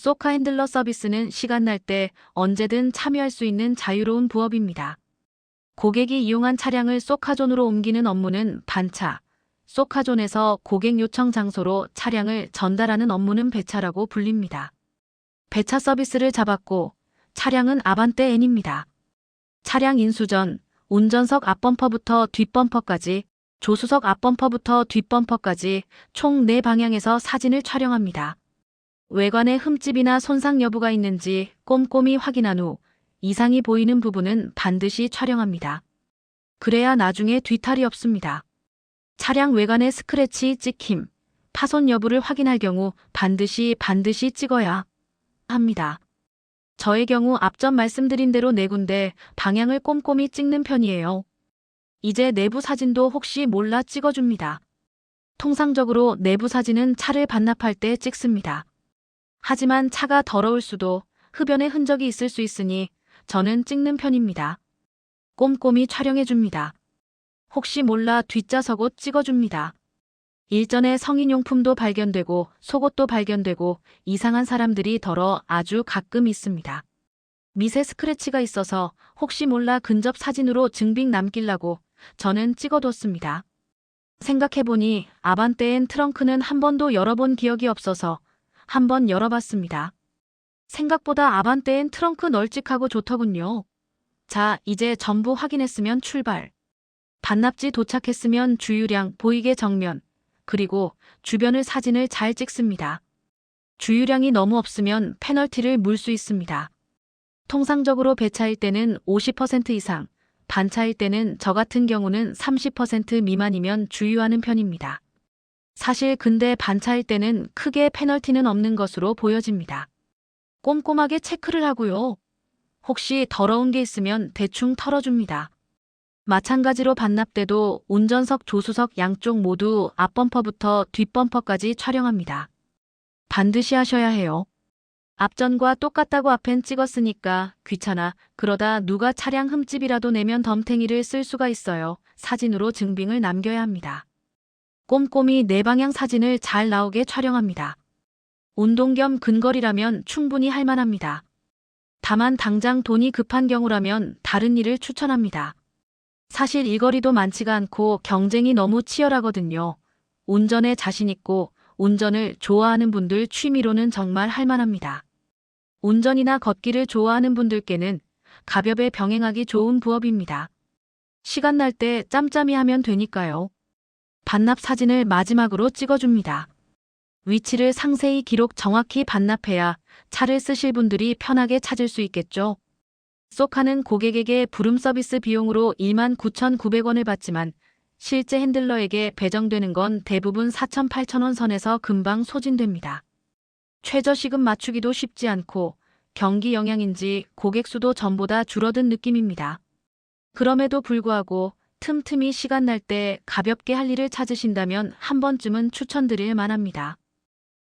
소카 핸들러 서비스는 시간 날 때 언제든 참여할 수 있는 자유로운 부업입니다. 고객이 이용한 차량을 소카존으로 옮기는 업무는 반차, 소카존에서 고객 요청 장소로 차량을 전달하는 업무는 배차라고 불립니다. 배차 서비스를 잡았고 차량은 아반떼 N입니다. 차량 인수 전 운전석 앞범퍼부터 뒷범퍼까지 조수석 앞범퍼부터 뒷범퍼까지 총 4방향에서 사진을 촬영합니다. 외관에 흠집이나 손상 여부가 있는지 꼼꼼히 확인한 후 이상이 보이는 부분은 반드시 촬영합니다. 그래야 나중에 뒤탈이 없습니다. 차량 외관에 스크래치, 찍힘, 파손 여부를 확인할 경우 반드시 반드시 찍어야 합니다. 저의 경우 앞전 말씀드린 대로 네 군데 방향을 꼼꼼히 찍는 편이에요. 이제 내부 사진도 혹시 몰라 찍어줍니다. 통상적으로 내부 사진은 차를 반납할 때 찍습니다. 하지만 차가 더러울 수도 흡연의 흔적이 있을 수 있으니 저는 찍는 편입니다. 꼼꼼히 촬영해줍니다. 혹시 몰라 뒷좌석 옷 찍어줍니다. 일전에 성인용품도 발견되고 속옷도 발견되고 이상한 사람들이 덜어 아주 가끔 있습니다. 미세 스크래치가 있어서 혹시 몰라 근접 사진으로 증빙 남기려고 저는 찍어뒀습니다. 생각해보니 아반떼엔 트렁크는 한 번도 열어본 기억이 없어서 한번 열어봤습니다. 생각보다 아반떼엔 트렁크 널찍하고 좋더군요. 자, 이제 전부 확인했으면 출발. 반납지 도착했으면 주유량 보이게 정면, 그리고 주변을 사진을 잘 찍습니다. 주유량이 너무 없으면 페널티를 물 수 있습니다. 통상적으로 배차일 때는 50% 이상, 반차일 때는 저 같은 경우는 30% 미만이면 주유하는 편입니다. 사실 근데 반차일 때는 크게 페널티는 없는 것으로 보여집니다. 꼼꼼하게 체크를 하고요. 혹시 더러운 게 있으면 대충 털어줍니다. 마찬가지로 반납 때도 운전석 조수석 양쪽 모두 앞범퍼부터 뒷범퍼까지 촬영합니다. 반드시 하셔야 해요. 앞전과 똑같다고 앞엔 찍었으니까 귀찮아. 그러다 누가 차량 흠집이라도 내면 덤탱이를 쓸 수가 있어요. 사진으로 증빙을 남겨야 합니다. 꼼꼼히 네 방향 사진을 잘 나오게 촬영합니다. 운동 겸 근거리라면 충분히 할 만합니다. 다만 당장 돈이 급한 경우라면 다른 일을 추천합니다. 사실 이 거리도 많지가 않고 경쟁이 너무 치열하거든요. 운전에 자신 있고 운전을 좋아하는 분들 취미로는 정말 할 만합니다. 운전이나 걷기를 좋아하는 분들께는 가볍게 병행하기 좋은 부업입니다. 시간 날 때 짬짬이 하면 되니까요. 반납 사진을 마지막으로 찍어줍니다. 위치를 상세히 기록 정확히 반납해야 차를 쓰실 분들이 편하게 찾을 수 있겠죠. 소카는 고객에게 부름 서비스 비용으로 29,900원을 받지만 실제 핸들러에게 배정되는 건 대부분 4,000-8,000원 선에서 금방 소진됩니다. 최저시급 맞추기도 쉽지 않고 경기 영향인지 고객 수도 전보다 줄어든 느낌입니다. 그럼에도 불구하고 틈틈이 시간 날 때 가볍게 할 일을 찾으신다면 한 번쯤은 추천드릴 만합니다.